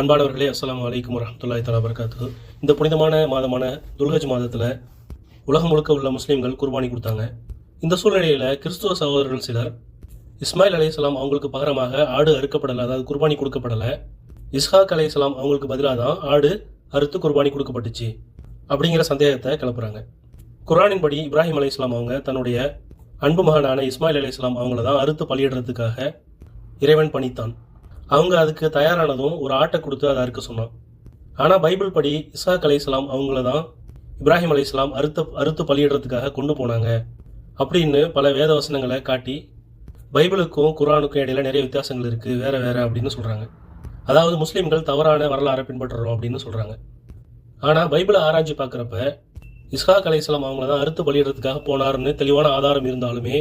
அன்பானவர்களே அஸ்ஸலாமு அலைக்கும் வரமத்துல்லாய் தலா வபரகாத்துஹு. இந்த புனிதமான மாதமான துல்ஹஜ் மாதத்தில் உலகம் முழுக்க உள்ள முஸ்லீம்கள் குர்பானி கொடுத்தாங்க. இந்த சூழ்நிலையில் கிறிஸ்துவ சகோதரர்கள் சிலர் இஸ்மாயில் அலையாம் அவங்களுக்கு பகரமாக ஆடு அறுக்கப்படலை அதாவது குர்பானி கொடுக்கப்படலை. இஸ்ஹாக் அலையாம் அவங்களுக்கு பதிலாக தான் ஆடு அறுத்து குர்பானி கொடுக்கப்பட்டுச்சு அப்படிங்கிற சந்தேகத்தை கிளப்புறாங்க. குரானின்படி இப்ராஹிம் அலைஹிஸ்ஸலாம் அவங்க தன்னுடைய அன்பு மகனான இஸ்மாயில் அலைஹிஸ்ஸலாம் அவங்கள தான் அறுத்து பலியிடுறதுக்காக இறைவன் பணித்தான். அவங்க அதுக்கு தயாரானதும் ஒரு ஆட்டை கொடுத்து அதை அறுக்க சொன்னான். ஆனால் பைபிள் படி இஸ்ஹாக் அலைஹிஸ்ஸலாம் அவங்கள தான் இப்ராஹிம் அலைஹிஸ்ஸலாம் அறுத்து அறுத்து பலியிடுறதுக்காக கொண்டு போனாங்க. அப்படின்னு பல வேத வசனங்களை காட்டி பைபிளுக்கும் குரானுக்கும் இடையில நிறைய வித்தியாசங்கள் இருக்குது வேற வேற அப்படின்னு சொல்கிறாங்க அதாவது முஸ்லீம்கள் தவறான வரலாறை பின்பற்றுறோம் அப்படின்னு சொல்கிறாங்க ஆனால் பைபிளை ஆராய்ச்சி பார்க்குறப்ப இஸ்ஹாக் இஸ்லாம் அவங்கள தான் அறுத்து பலியிடுறதுக்காக போனாருன்னு தெளிவான ஆதாரம் இருந்தாலுமே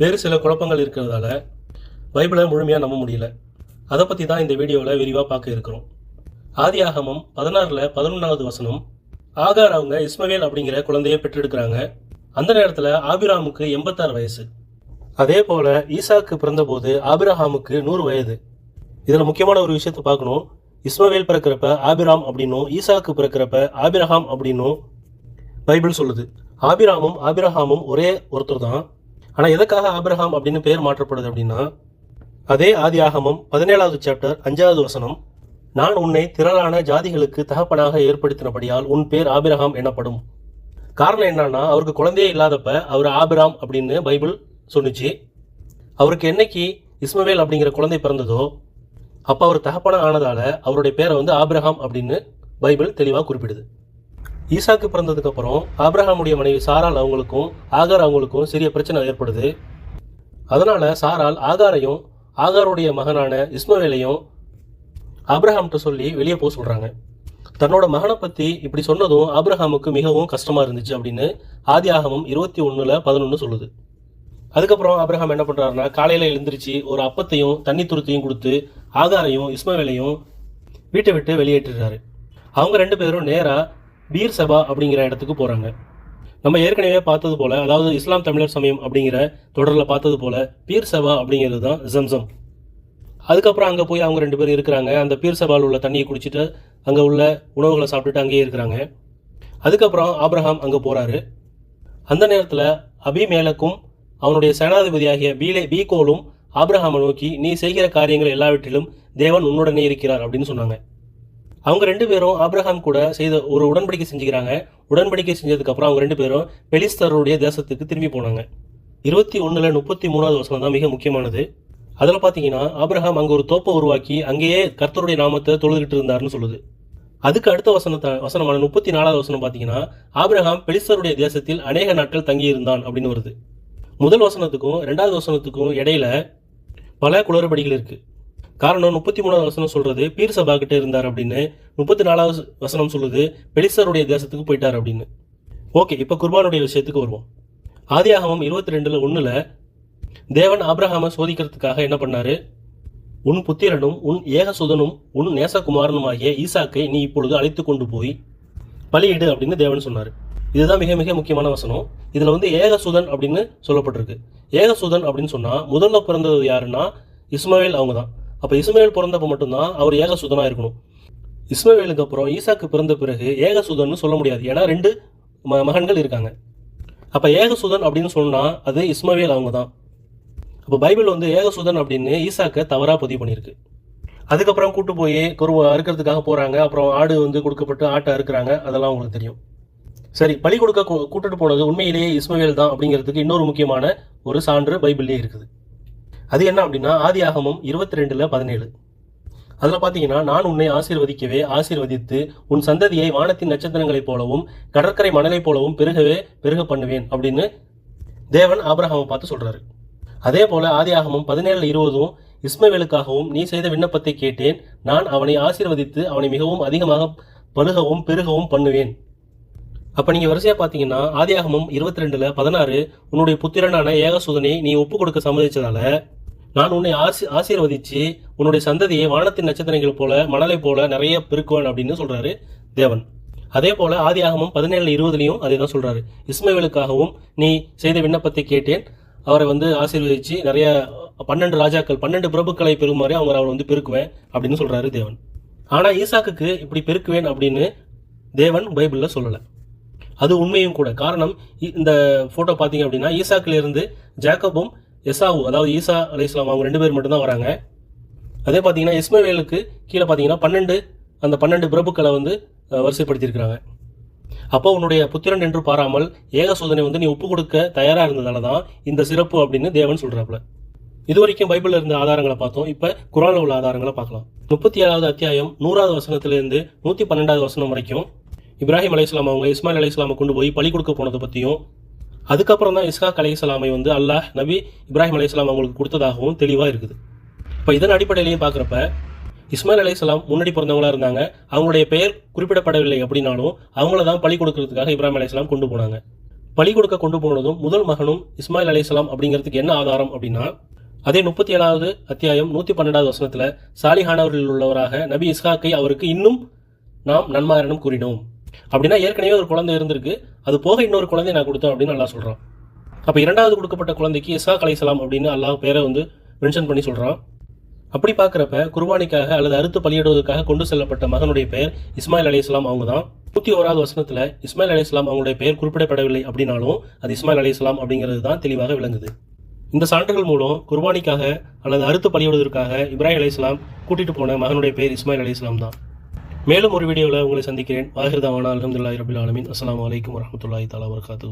வேறு சில குழப்பங்கள் இருக்கிறதால பைபிளை முழுமையாக நம்ப முடியல. அதை பற்றி தான் இந்த வீடியோவில் விரிவாக பார்க்க இருக்கிறோம். ஆதியாகமம் பதினாறில் பதினொன்றாவது வசனம் ஆகார் அவங்க இஸ்மவேல் அப்படிங்கிற குழந்தையை பெற்றெடுக்கிறாங்க. அந்த நேரத்தில் ஆபிராமுக்கு எண்பத்தாறு வயசு. அதே போல் ஈசாக்கு பிறந்தபோது ஆபிரஹாமுக்கு நூறு வயது. இதில் முக்கியமான ஒரு விஷயத்தை பார்க்கணும். இஸ்மவேல் பிறக்கிறப்ப ஆபிராம் அப்படின்னும் ஈசாக்கு பிறக்கிறப்ப ஆபிரஹாம் அப்படின்னும் பைபிள் சொல்லுது. ஆபிராமும் ஆபிரஹாமும் ஒரே ஒருத்தர் தான். ஆனால் எதுக்காக ஆபிரஹாம் அப்படின்னு பேர் மாற்றப்படுது அப்படின்னா அதே ஆதி ஆகமம் பதினேழாவது சாப்டர் அஞ்சாவது வசனம். நான் உன்னை திரளான ஜாதிகளுக்கு தகப்பனாக ஏற்படுத்தினபடியால் உன் பேர் ஆபிரகாம் எனப்படும். காரணம் என்னன்னா அவருக்கு குழந்தையே இல்லாதப்ப அவர் ஆபிராம் அப்படின்னு பைபிள் சொன்னிச்சு. அவருக்கு என்னைக்கு இஸ்மவேல் அப்படிங்கிற குழந்தை பிறந்ததோ அப்போ அவர் தகப்பன ஆனதால அவருடைய பேரை வந்து ஆபிரகாம் அப்படின்னு பைபிள் தெளிவாக குறிப்பிடுது. ஈசாக்கு பிறந்ததுக்கப்புறம் அப்புறம் மனைவி சாரால் அவங்களுக்கும் ஆகார் அவங்களுக்கும் சிறிய பிரச்சனை ஏற்படுது. அதனால சாரால் ஆகாரையும் ஆகாருடைய மகனான இஸ்மவேலையும் அப்ரஹாம்கிட்ட சொல்லி வெளியே போக சொல்கிறாங்க தன்னோட மகனை பற்றி இப்படி சொன்னதும் ஆப்ரஹாமுக்கு மிகவும் கஷ்டமாக இருந்துச்சு அப்படின்னு ஆதி ஆகமம் இருபத்தி ஒன்றில் பதினொன்று சொல்லுது. அதுக்கப்புறம் அப்ரஹாம் என்ன பண்ணுறாருன்னா காலையில் எழுந்திரிச்சு ஒரு அப்பத்தையும் தண்ணி துருத்தையும் கொடுத்து ஆகாரையும் இஸ்மவேலையும் வீட்டை விட்டு வெளியேற்றுறாரு அவங்க ரெண்டு பேரும் நேராக பீர் சபா அப்படிங்கிற இடத்துக்கு போகிறாங்க நம்ம ஏற்கனவே பார்த்தது போல அதாவது இஸ்லாம் தமிழர் சமயம் அப்படிங்கிற தொடரில் பார்த்தது போல பீர் சபா அப்படிங்கிறது தான் ஜம்சம் அதுக்கப்புறம் அங்கே போய் அவங்க ரெண்டு பேரும் இருக்கிறாங்க. அந்த பீர் சபாவில் உள்ள தண்ணியை குடிச்சிட்டு அங்கே உள்ள உணவுகளை சாப்பிட்டுட்டு அங்கேயே இருக்கிறாங்க. அதுக்கப்புறம் ஆப்ரஹாம் அங்கே போகிறாரு அந்த நேரத்தில் அபிமேலக்கும் அவனுடைய சேனாதிபதியாகிய பீலே பீகோலும் ஆப்ரஹாமை நோக்கி நீ செய்கிற காரியங்கள் எல்லாவற்றிலும் தேவன் உன்னுடனே இருக்கிறார் அப்படின்னு சொன்னாங்க. அவங்க ரெண்டு பேரும் ஆபிரகாம் கூட செய்த ஒரு உடன்படிக்கை செஞ்சுக்கிறாங்க. உடன்படிக்கை செஞ்சதுக்கப்புறம் அவங்க ரெண்டு பேரும் பெலிஸ்தருடைய தேசத்துக்கு திரும்பி போனாங்க. இருபத்தி ஒன்றில் முப்பத்தி மூணாவது வசனம் தான் மிக முக்கியமானது. அதில் பார்த்தீங்கன்னா ஆப்ரஹாம் அங்கே ஒரு தோப்பை உருவாக்கி அங்கேயே கர்த்தருடைய நாமத்தை தொழுதுகிட்டு இருந்தாருன்னு சொல்லுது. அதுக்கு அடுத்த வசனத்தை வசனமான முப்பத்தி நாலாவது வசனம் பார்த்தீங்கன்னா ஆப்ரஹாம் பெலிஸ்தருடைய தேசத்தில் அநேக நாட்கள் தங்கியிருந்தான் அப்படின்னு வருது. முதல் வசனத்துக்கும் ரெண்டாவது வசனத்துக்கும் இடையில பல குளறுபடிகள் இருக்குது காரணம் முப்பத்தி மூணாவது வசனம் சொல்றது பீர் சபா கிட்ட இருந்தார் அப்படின்னு முப்பத்தி நாலாவது வசனம் சொல்லுது பெலிசருடைய தேசத்துக்கு போயிட்டார் அப்படின்னு. ஓகே இப்போ குர்பானுடைய விஷயத்துக்கு வருவோம். ஆதியாகமம் இருபத்தி ரெண்டுல ஒண்ணுல தேவன் ஆபிரகாமை சோதிக்கிறதுக்காக என்ன பண்ணாரு? உன் புத்திரனும் உன் ஏகசுதனும் உன் நேசகுமாரனும் ஆகிய ஈசாக்கை நீ இப்பொழுது அழைத்து கொண்டு போய் பலியிடு அப்படின்னு தேவன் சொன்னார். இதுதான் மிக மிக முக்கியமான வசனம். இதுல வந்து ஏகசுதன் அப்படின்னு சொல்லப்பட்டிருக்கு. ஏகசுதன் அப்படின்னு சொன்னா முதல்ல பிறந்தது யாருன்னா இஸ்மாவேல் அவங்க தான் அப்போ இஸ்மேல் பிறந்தப்ப மட்டும்தான் அவர் ஏகசூதனாக இருக்கணும். இஸ்மவேலுக்கு அப்புறம் ஈசாக்கு பிறந்த பிறகு ஏகசூதன் சொல்ல முடியாது. ஏன்னா ரெண்டு ம- மகன்கள் இருக்காங்க. அப்போ ஏகசூதன் அப்படின்னு சொன்னால் அது இஸ்மவேல் அவங்க தான் அப்போ பைபிள் வந்து ஏகசூதன் அப்படின்னு ஈசாக்கை தவறாக பதிவு பண்ணியிருக்கு. அதுக்கப்புறம் கூட்டு போய் குருவ அறுக்கிறதுக்காக போகிறாங்க அப்புறம் ஆடு வந்து கொடுக்கப்பட்டு ஆட்டை அறுக்கிறாங்க. அதெல்லாம் உங்களுக்கு தெரியும். சரி பலி கொடுக்க கூ- கூட்டிட்டு போனது உண்மையிலேயே இஸ்மவேல் தான் அப்படிங்கிறதுக்கு இன்னொரு முக்கியமான ஒரு சான்று பைபிள்லேயே இருக்குது. அது என்ன அப்படின்னா ஆதி ஆகமும் இருபத்தி ரெண்டுல பதினேழு. அதில் பார்த்தீங்கன்னா நான் உன்னை ஆசீர்வதிக்கவே ஆசீர்வதித்து உன் சந்ததியை வானத்தின் நட்சத்திரங்களைப் போலவும் கடற்கரை மணலைப் போலவும் பெருகவே பெருக பண்ணுவேன் அப்படின்னு தேவன் ஆபிரகாமை பார்த்து சொல்கிறாரு அதே போல ஆதியாகமம் பதினேழு இருபதும் இஸ்மவேலுக்காகவும் நீ செய்த விண்ணப்பத்தை கேட்டேன். நான் அவனை ஆசீர்வதித்து அவனை மிகவும் அதிகமாக பழுகவும் பெருகவும் பண்ணுவேன். அப்போ நீங்கள் வரிசையாக பார்த்தீங்கன்னா ஆதியாகமும் இருபத்தி ரெண்டில் பதினாறு உன்னுடைய புத்திரனான ஏகசூதனை நீ ஒப்பு கொடுக்க சம்மதிச்சதால நான் உன்னை ஆசி ஆசீர்வதிச்சு உன்னுடைய சந்ததியை வானத்தின் நட்சத்திரங்கள் போல மணலை போல நிறைய பெருக்குவேன் அப்படின்னு சொல்றாரு தேவன். அதே போல ஆதியாகமும் பதினேழு இருபதுலையும் அதே தான் சொல்றாரு. இஸ்மவேலுக்காகவும் நீ செய்த விண்ணப்பத்தை கேட்டேன். அவரை வந்து ஆசீர்வதிச்சு நிறைய பன்னெண்டு ராஜாக்கள் பன்னெண்டு பிரபுக்களை பெறுமாறு அவங்க அவரை வந்து பெருக்குவேன் அப்படின்னு சொல்றாரு தேவன். ஆனால் ஈசாக்குக்கு இப்படி பெருக்குவேன் அப்படின்னு தேவன் பைபிளில் சொல்லலை. அது உண்மையும் கூட. காரணம் இ- இந்த ஃபோட்டோ பார்த்தீங்க அப்படின்னா ஈசாக்கிலிருந்து ஜேக்கபும் எஸ்ஆவு அதாவது ஈசா அலைஹிஸ்ஸலாம் அவங்க ரெண்டு பேர் மட்டும்தான் வராங்க. அதே பார்த்தீங்கன்னா இஸ்மவேலுக்கு கீழே பார்த்தீங்கன்னா பன்னெண்டு அந்த பன்னெண்டு பிரபுக்களை வந்து வரிசைப்படுத்தியிருக்கிறாங்க. அப்போ உன்னுடைய புத்திரன் என்று பாராமல் ஏக சோதனை வந்து நீ ஒப்பு கொடுக்க தயாராக இருந்ததால தான் இந்த சிறப்பு அப்படின்னு தேவன் சொல்கிறாப்புல இது வரைக்கும் பைபிளில் இருந்த ஆதாரங்களை பார்த்தோம். இப்போ குரானில் உள்ள ஆதாரங்களை பார்க்கலாம். முப்பத்தி ஏழாவது அத்தியாயம் நூறாவது வசனத்திலேருந்து நூற்றி பன்னெண்டாவது வசனம் வரைக்கும் இப்ராஹிம் அலையாம் அவங்க இஸ்மாயில் அலையாம கொண்டு போய் பலி கொடுக்க போனதை பற்றியும் அதுக்கப்புறம் தான் இஸ்ஹாக் அலைஹிஸ்ஸலாமை வந்து அல்லாஹ் நபி இப்ராஹிம் அலைஹிஸ்ஸலாம் அவங்களுக்கு கொடுத்ததாகவும் தெளிவாக இருக்குது. இப்போ இதன் அடிப்படையிலையும் பார்க்குறப்ப இஸ்மாயில் அலைஹிஸ்ஸலாம் முன்னாடி பிறந்தவங்களா இருந்தாங்க. அவங்களுடைய பெயர் குறிப்பிடப்படவில்லை அப்படின்னாலும் அவங்கள தான் பழி கொடுக்கறதுக்காக இப்ராஹிம் அலைஹிஸ்ஸலாம் கொண்டு போனாங்க. பழி கொடுக்க கொண்டு போனதும் முதல் மகனும் இஸ்மாயில் அலைஹிஸ்ஸலாம் அப்படிங்கிறதுக்கு என்ன ஆதாரம் அப்படின்னா அதே முப்பத்தி ஏழாவது அத்தியாயம் நூற்றி பன்னெண்டாவது வசனத்தில் சாலிஹானவர்களில் உள்ளவராக நபி இஸ்ஹாக்கை அவருக்கு இன்னும் நாம் நன்மாரணம் கூறினோம். அப்படின்னா ஏற்கனவே ஒரு குழந்தை இருந்திருக்கு. அது போக இன்னொரு குழந்தை நான் கொடுத்தேன் அப்படின்னு நல்லா சொல்கிறான் அப்போ இரண்டாவது கொடுக்கப்பட்ட குழந்தைக்கு இசா கலைசலாம் அப்படின்னு அல்லாஹ் பேரை வந்து மென்ஷன் பண்ணி சொல்கிறான் அப்படி பார்க்குறப்ப குர்பானிக்காக அல்லது அறுத்து பலியிடுவதற்காக கொண்டு செல்லப்பட்ட மகனுடைய பெயர் இஸ்மாயில் அலைஹிஸ்ஸலாம் அவங்க தான் நூற்றி ஓராவது வசனத்தில் இஸ்மாயில் அலைஹிஸ்ஸலாம் அவங்களுடைய பெயர் குறிப்பிடப்படவில்லை அப்படின்னாலும் அது இஸ்மாயில் அலைஹிஸ்ஸலாம் அப்படிங்கிறது தான் தெளிவாக விளங்குது. இந்த சான்றுகள் மூலம் குர்பானிக்காக அல்லது அறுத்து பலியிடுவதற்காக இப்ராஹிம் அலிஸ்லாம் கூட்டிகிட்டு போன மகனுடைய பெயர் இஸ்மாயில் அலைஹிஸ்ஸலாம் தான். மேலும் ஒரு வீடியோவில் உங்களை சந்திக்கிறேன். வாஹிர்தாவானா அலமதுல்லாஹி ரபில் ஆலமின். அஸ்லாம் வலைக்கம் வரஹ்மத்துல்லாஹி தஆலா வரகாத்து